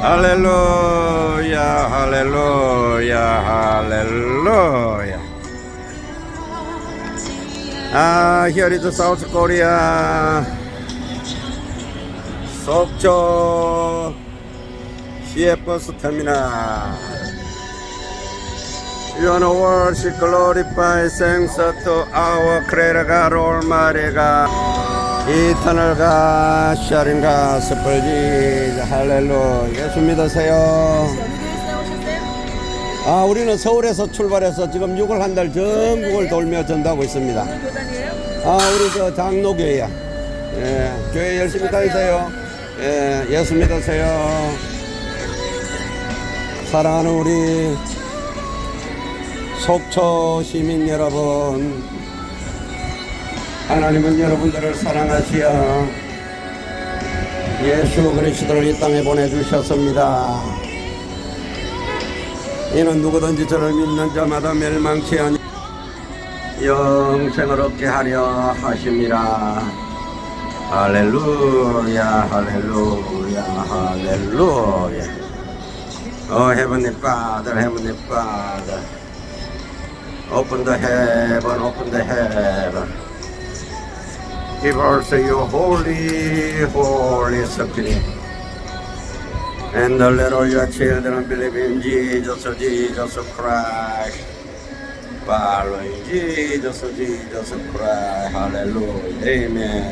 Hallelujah, hallelujah, hallelujah. Ah, here is South Korea. Sokcho CFS terminal. Your worship glorify thanks to our Creator God Almighty God. God, sharing gospel, Jesus, 할렐루야. 예수 믿으세요. 아, 우리는 서울에서 출발해서 지금 6월 한 달 전국을 돌며 전도하고 있습니다. 아, 우리 저 장로교회야. 예, 교회 열심히 다니세요. 예, 예수 믿으세요. 사랑하는 우리 속초 시민 여러분, 하나님은 여러분들을 사랑하시어 예수 그리스도를 이 땅에 보내주셨습니다. 이는 누구든지 저를 믿는 자마다 멸망치 아니 영생을 얻게 하려 하심이라 할렐루야 할렐루야 할렐루야. Oh Heavenly Father Heavenly Give us your holy holy spirit And let all your children believe in Jesus Jesus Christ. Following Jesus, Jesus Christ, hallelujah, amen.